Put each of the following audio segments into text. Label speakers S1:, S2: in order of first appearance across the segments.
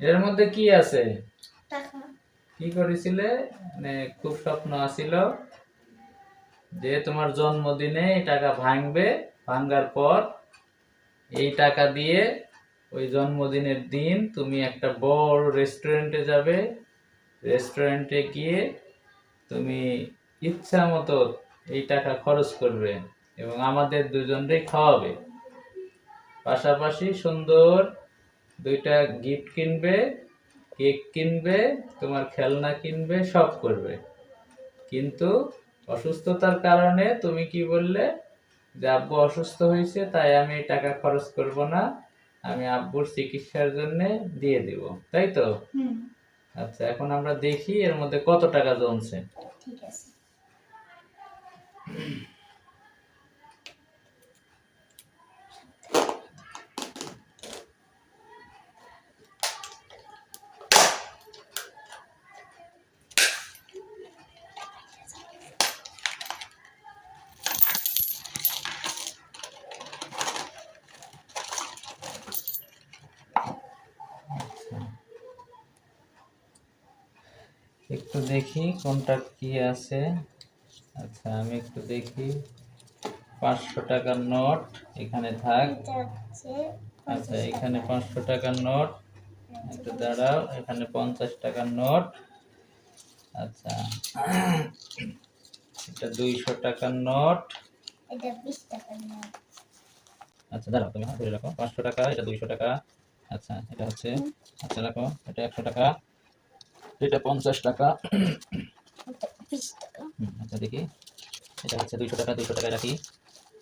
S1: এর মধ্যে কি আছে?
S2: টাকা।
S1: কি করেছিলে? মানে খুব স্বপ্ন আছিল যে তোমার জন্মদিনে এই টাকা ভাঙবে ভাঙার পর এই টাকা দিয়ে ওই জন্মদিনের দিন তুমি একটা বড় রেস্টুরেন্টে যাবে। রেস্টুরেন্টে গিয়ে তুমি ইচ্ছা মতো এই টাকা খরচ করবে এবং আমাদের দুজনকেই খাওয়াবে। পাশাপাশি সুন্দর দুইটা গিফট কিনবে কেক কিনবে তোমার খেলনা কিনবে সব করবে। কিন্তু অসুস্থতার কারণে তুমি কি বললে? যে আব্বু অসুস্থ হয়েছে তাই আমি টাকা খরচ করব না। আমি আব্বুর চিকিৎসার জন্য দিয়ে দিব। তাই তো? আচ্ছা এখন আমরা দেখি এর মধ্যে কত টাকা জমছে।
S2: ঠিক আছে।
S1: একটু দেখি কোনটা কি আছে। আচ্ছা আমি একটু দেখি। পাঁচশো টাকার নোট এখানে থাক। আচ্ছা এখানে পাঁচশো টাকার নোট। একটু দাঁড়াও এখানে পঞ্চাশ টাকার নোট। আচ্ছা এটা দুইশো টাকার নোট।
S2: টাকার
S1: আচ্ছা দাঁড়াও তুমি হাত ধরে রাখো। পাঁচশো টাকা এটা দুইশো টাকা। আচ্ছা এটা হচ্ছে আচ্ছা রাখো এটা একশো টাকা। এটা পঞ্চাশ টাকা।
S2: টাকা।
S1: আচ্ছা দেখি। এটা হচ্ছে দুইশো টাকা দুইশো টাকা রাখি।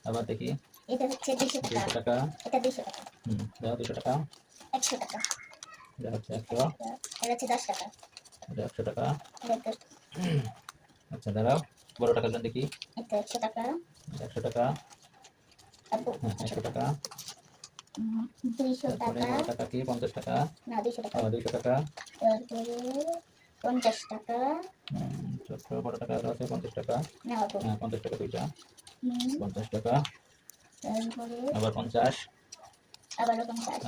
S1: আবার দেখি।
S2: এটা হচ্ছে
S1: দুইশো
S2: টাকা।
S1: টাকা।
S2: এটা দুশো টাকা।
S1: হুম দুইশো টাকা।
S2: একশো টাকা।
S1: এটা হচ্ছে একশো।
S2: এটা হচ্ছে দশ টাকা।
S1: এটা একশো টাকা। আচ্ছা দাঁড়াও। বড় জন্য দেখি।
S2: এটা একশো টাকা।
S1: একশো টাকা। হ্যাঁ একশো টাকা।
S2: দুইশো
S1: তারপরে
S2: টাকা।
S1: কি পঞ্চাশ টাকা।
S2: না দুইশো টাকা।
S1: দুইশো টাকা।
S2: পঞ্চাশ টাকা।
S1: ছোট্ট বড় টাকা আছে পঞ্চাশ টাকা। হ্যাঁ পঞ্চাশ টাকা দুইটা। পঞ্চাশ টাকা। আবার পঞ্চাশ।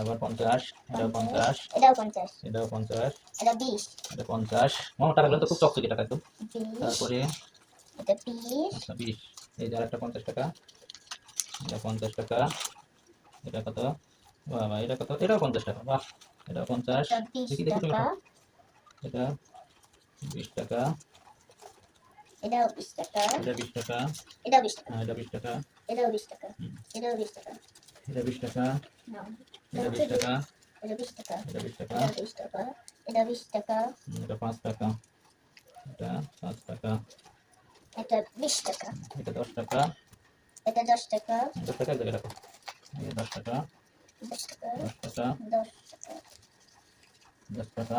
S1: আবার পঞ্চাশ। এটাও পঞ্চাশ।
S2: এটাও পঞ্চাশ।
S1: এটাও পঞ্চাশ।
S2: এটা বিশ।
S1: এটা পঞ্চাশ। আমার টাকাগুলো তো খুব চকচকে টাকা একদম। তারপরে
S2: এটা বিশ।
S1: আচ্ছা বিশ। এই যে আরেকটা পঞ্চাশ টাকা। এটা পঞ্চাশ টাকা। এটা কত বাবা এটা কত এটাও পঞ্চাশ টাকা বাহ এটা পঞ্চাশ দেখি দেখি তুমি। এটা বিশ টাকা
S2: এটাও বিশ টাকা
S1: এটা বিশ টাকা
S2: বিশ টাকা
S1: হ্যাঁ, এটা বিশ টাকা
S2: এটাও বিশ টাকা। এটাও বিশ টাকা
S1: এটা বিশ টাকা এটা বিশ টাকা
S2: এটা বিশ টাকা
S1: এটা বিশ টাকা
S2: এটা বিশ টাকা এটা বিশ টাকা
S1: এটা পাঁচ টাকা এটা পাঁচ টাকা
S2: এটা বিশ টাকা
S1: এটা দশ টাকা
S2: এটা দশ টাকা
S1: দশ টাকা দশ টাকা
S2: দশ টাকা
S1: দশ টাকা
S2: দশ টাকা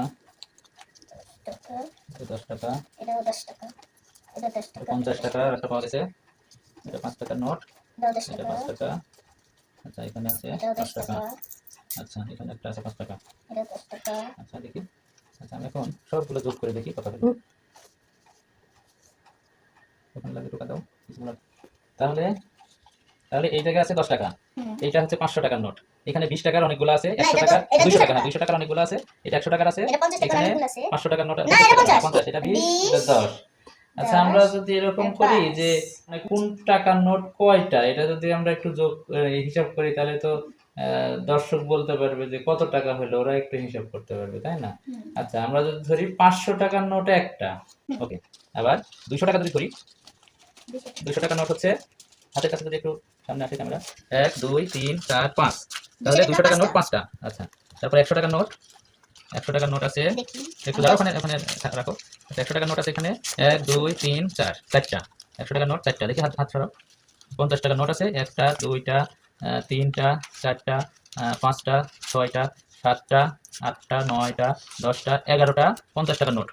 S1: দশ টাকা পঞ্চাশ টাকা একটা পাওয়া গেছে এটা পাঁচ টাকার নোট এটা পাঁচ টাকা আচ্ছা এখানে আছে পাঁচ
S2: দশ
S1: টাকা আচ্ছা এখানে একটা আছে পাঁচ টাকা আচ্ছা দেখি আচ্ছা আমি এখন সবগুলো যোগ করে দেখি কত হলো ওখানে লাগে দাও তাহলে তাহলে এই জায়গায় আছে দশ টাকা। এইটা হচ্ছে পাঁচশো টাকার নোট। এখানে বিশ টাকার অনেকগুলো আছে একশো
S2: এটা
S1: দুইশো
S2: দুশো
S1: টাকা
S2: টাকা।
S1: দুইশো টাকার অনেকগুলো আছে এটা একশো টাকার আছে
S2: টাকা
S1: এখানে
S2: অনেকগুলো আছে।
S1: পাঁচশো টাকার নোট
S2: পঞ্চাশ।
S1: এটা বিশ দশ। আচ্ছা আমরা যদি এরকম করি যে মানে কোন টাকার নোট কয়টা এটা যদি আমরা একটু যোগ হিসাব করি তাহলে তো আহ, দর্শক বলতে পারবে যে কত টাকা হলো ওরা একটু হিসাব করতে পারবে তাই না? আচ্ছা আমরা যদি ধরি পাঁচশো টাকার নোট একটা ওকে আবার দুইশো টাকা যদি ধরি
S2: দুশো
S1: দুইশো টাকার নোট হচ্ছে হাতের কাছে যদি একটু সামনে আসে ক্যামেরা এক দুই তিন চার পাঁচ। তাহলে দুশো টাকার নোট পাঁচটা। আচ্ছা তারপর একশো টাকার নোট। একশো টাকার নোট আছে। একটু দাঁড়াও ওখানে ওখানে রাখো। আচ্ছা একশো টাকার নোট আছে এখানে। এক দুই তিন চার। চারটা। একশো টাকার নোট চারটা। দেখি হাত হাত ছড়াও পঞ্চাশ টাকার নোট আছে। একটা দুইটা তিনটা চারটা পাঁচটা ছয়টা সাতটা আটটা নয়টা দশটা এগারোটা পঞ্চাশ টাকার নোট।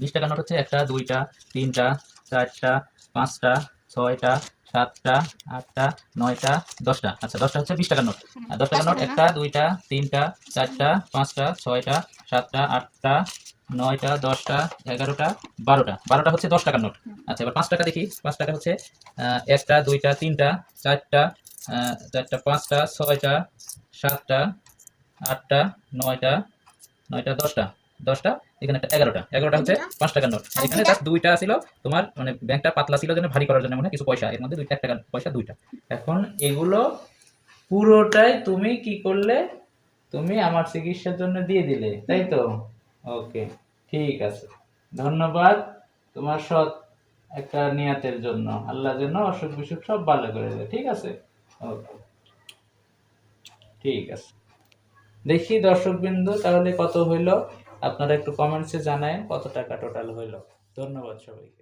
S1: বিশ টাকার নোট হচ্ছে একটা দুইটা তিনটা চারটা পাঁচটা ছয়টা সাতটা আটটা নয়টা দশটা। আচ্ছা দশটা হচ্ছে বিশ টাকার নোট। আর দশ টাকার নোট একটা দুইটা তিনটা চারটা পাঁচটা ছয়টা সাতটা আটটা নয়টা দশটা এগারোটা বারোটা। বারোটা হচ্ছে দশ টাকার নোট। আচ্ছা এবার পাঁচ টাকা দেখি। পাঁচ টাকা হচ্ছে একটা দুইটা তিনটা চারটা চারটা পাঁচটা ছয়টা সাতটা আটটা নয়টা
S3: নয়টা দশটা। দশটা এখানে একটা এগারোটা। এগারোটা হচ্ছে। পাঁচ টাকার নোট। এখানে
S2: দুইটা?
S3: দুইটা ছিল তোমার মানে ব্যাংকটা পাতলা ছিল জন্য ভারী করার জন্য মনে কিছু পয়সা এর মধ্যে দুইটা টাকার পয়সা দুইটা।
S1: এখন এগুলো পুরোটাই তুমি কি করলে? তুমি আমার চিকিৎসার জন্য দিয়ে দিলে তাই তো? ওকে ঠিক আছে। ধন্যবাদ তোমার সৎ একটা নিয়াতের জন্য। আল্লাহ যেন অসুখ বিসুখ সব ভালো করে দেয় ঠিক আছে? ওকে ঠিক আছে। দেখি দর্শকবৃন্দ তাহলে কত হইল? আপনারা একটু কমেন্টসে জানায় কত টাকা টোটাল হইল। ধন্যবাদ সবাইকে।